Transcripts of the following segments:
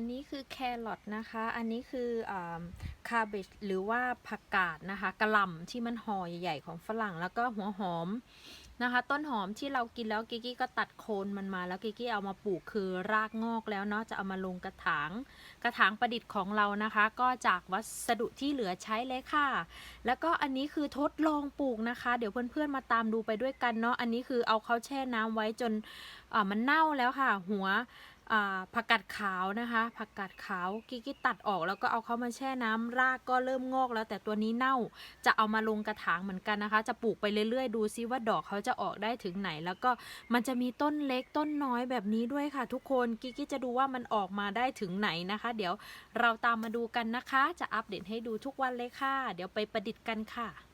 อันนี้คือแครอทนะคะ อันนี้คือคาเบจหรือว่าผักกาดนะคะกระหล่ำที่มันห่อใหญ่ๆของฝรั่งแล้วก็หัวหอมนะคะ ต้นหอมที่เรากินแล้วกิกกี้ก็ตัดโคนมันมาแล้วกิกกี้เอามาปลูกคือรากงอกแล้วเนาะจะเอามาลงกระถาง กระถางประดิษฐ์ของเรานะคะ ก็จากวัสดุที่เหลือใช้เลยค่ะ แล้วก็อันนี้คือทดลองปลูกนะคะ เดี๋ยวเพื่อนๆมาตามดูไปด้วยกันเนาะอันนี้คือเอาเขาแช่น้ำไว้จนมันเน่าแล้วค่ะ หัว ผักกาดขาวนะคะผักกาดขาวกิกกี้ตัดออกแล้วก็เอาเขามาแช่น้ำรากก็เริ่มงอกแล้ว แต่ตัวนี้เน่าจะเอามาลงกระถางเหมือนกันนะคะ จะปลูกไปเรื่อยๆ ดูซิว่าดอกเขาจะออกได้ถึงไหน แล้วก็มันจะมีต้นเล็กต้นน้อยแบบนี้ด้วยค่ะ ทุกคนกิกกี้จะดูว่ามันออกมาได้ถึงไหนนะคะ เดี๋ยวเราตามมาดูกันนะคะ จะอัปเดตให้ดูทุกวันเลยค่ะ เดี๋ยวไปประดิษฐ์กันค่ะ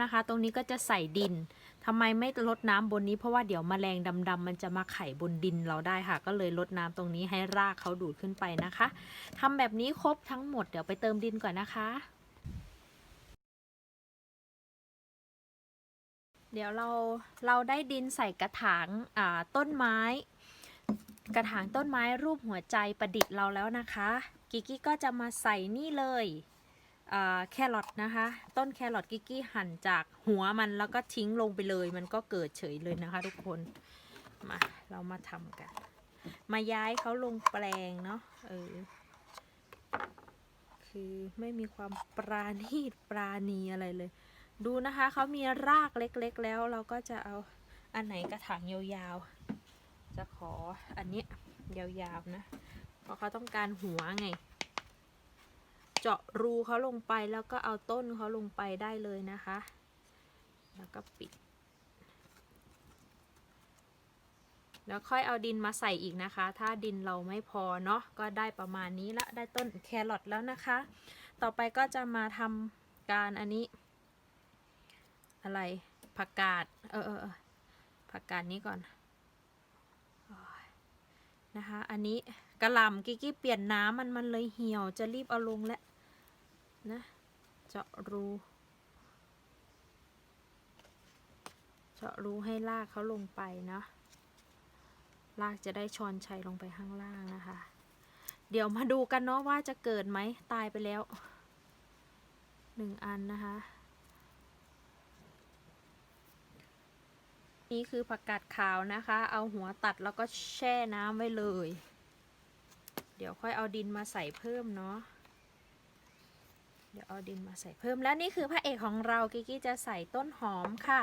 น้ำนะคะ ตรงนี้ก็จะใส่ดินทำไมไม่ลดน้ำบนนี้ เพราะว่าเดี๋ยวมแมลงดำๆมันจะมาไข่บนดินเราได้ค่ะ ก็เลยลดน้ำตรงนี้ให้รากเขาดูดขึ้นไปนะคะทำแบบนี้ครบทั้งหมดเดี๋ยวไปเติมดินก่อนนะคะ เดี๋ยวเราเราได้ดินใส่กระถางต้นไม้กระถางต้นไม้รูปหัวใจประดิษฐ์เราแล้วนะคะ กิกกี้ก็จะมาใส่นี่เลย แครอทนะคะ ต้นแครอทกิกกี้หั่นจากหัวมันแล้วก็ทิ้งลงไปเลย มันก็เกิดเฉยเลยนะคะทุกคนมาเรามาทำกัน มาย้ายเขาลงแปลงเนาะเออคือไม่มีความปราณีตปราณีอะไรเลย ดูนะคะเขามีรากเล็กๆ แล้วเราก็จะเอาอันไหนกระถางยาวๆ จะขออันเนี้ยยาวๆนะ เพราะเขาต้องการหัวไง เจาะรูเขาลงไปแล้วก็เอาต้นเขาลงไปได้เลยนะคะ แล้วก็ปิด แล้วค่อยเอาดินมาใส่อีกนะคะ ถ้าดินเราไม่พอเนาะก็ได้ประมาณนี้ละได้ต้นแครอทแล้วนะคะ ต่อไปก็จะมาทำการอันนี้ อะไรผักกาดเออเออผักกาดนี้ก่อนโอ้ยนะคะ อันนี้กระลำกิกกี้เปลี่ยนน้ำมันมันเลยเหี่ยวจะรีบเอาลงแล้ว นะเจาะรูเจาะรูให้ลากเขาลงไปเนาะลากจะได้ชอนชัยลงไปข้างล่างนะคะ เดี๋ยวมาดูกันเนาะว่าจะเกิดไหมตายไปแล้วหนึ่งอันนะคะ นี่คือผักกาดขาวนะคะ เอาหัวตัดแล้วก็แช่น้ำไว้เลย เดี๋ยวค่อยเอาดินมาใส่เพิ่มเนาะ ดี๋ยวเอาดินมาใส่เพิ่มแล้วนี่คือพระเอกของเรากิกกี้จะใส่ต้นหอมค่ะ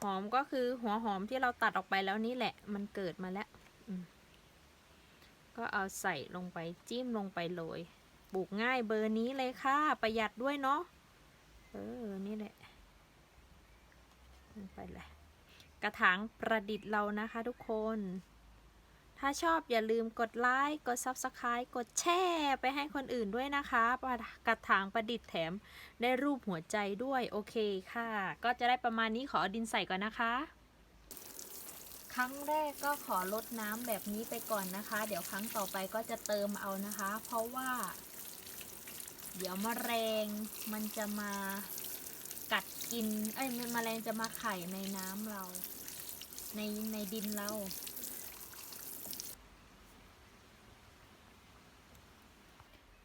หอมก็คือหัวหอมที่เราตัดออกไปแล้วนี่แหละ มันเกิดมาแล้วก็เอาใส่ลงไปจิ้มลงไปเลยปลูกง่ายเบอร์นี้เลยค่ะ ประหยัดด้วยเนาะเออนี่แหละลงไปเลยกระถางประดิษฐ์เรานะคะทุกคน ถ้าชอบอย่าลืมกดไลค์ กด Subscribe กดแชร์ไปให้คนอื่นด้วยนะคะกระถางประดิษฐ์แถมได้รูปหัวใจด้วย โอเคค่ะ ก็จะได้ประมาณนี้ขอดินใส่ก่อนนะคะ ครั้งแรกก็ขอลดน้ำแบบนี้ไปก่อนนะคะ เดี๋ยวครั้งต่อไปก็จะเติมเอานะคะ เพราะว่า เดี๋ยวมแมลงมันจะมากัดกิน เอ้ยแมลงจะมาไข่ในน้ำเรา ในในดินเรา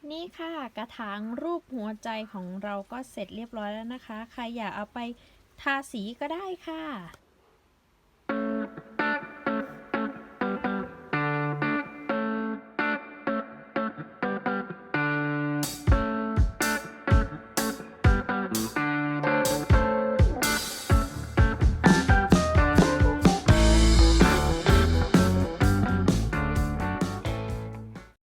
นี่ค่ะกระถางรูปหัวใจของเราก็เสร็จเรียบร้อยแล้วนะคะ ใครอยากเอาไปทาสีก็ได้ค่ะ